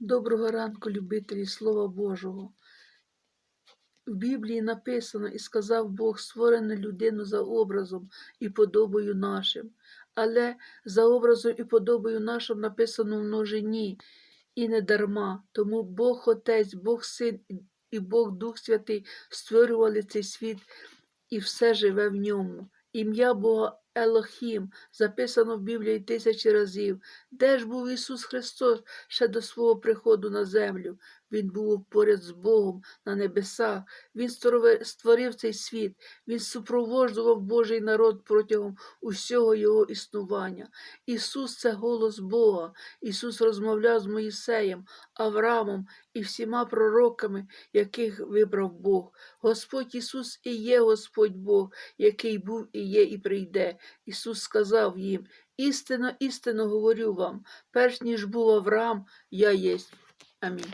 Доброго ранку, любителі Слова Божого. В Біблії написано і сказав Бог створену людину за образом і подобою нашим. Але за образом і подобою нашим написано в множині, і не дарма. Тому Бог Отець, Бог Син і Бог Дух Святий створювали цей світ і все живе в ньому. Ім'я Бога Елохім записано в Біблії тисячі разів. Де ж був Ісус Христос ще до свого приходу на землю? Він був поряд з Богом на небесах. Він створив- цей світ. Він супроводжував Божий народ протягом усього його існування. Ісус це голос Бога. Ісус розмовляв з Моїсеєм, Авраамом і всіма пророками, яких вибрав Бог. Господь Ісус і є Господь Бог, який був і є, і прийде. Ісус сказав їм: істинно, істинно говорю вам, перш ніж був Авраам, я єсть. Амінь.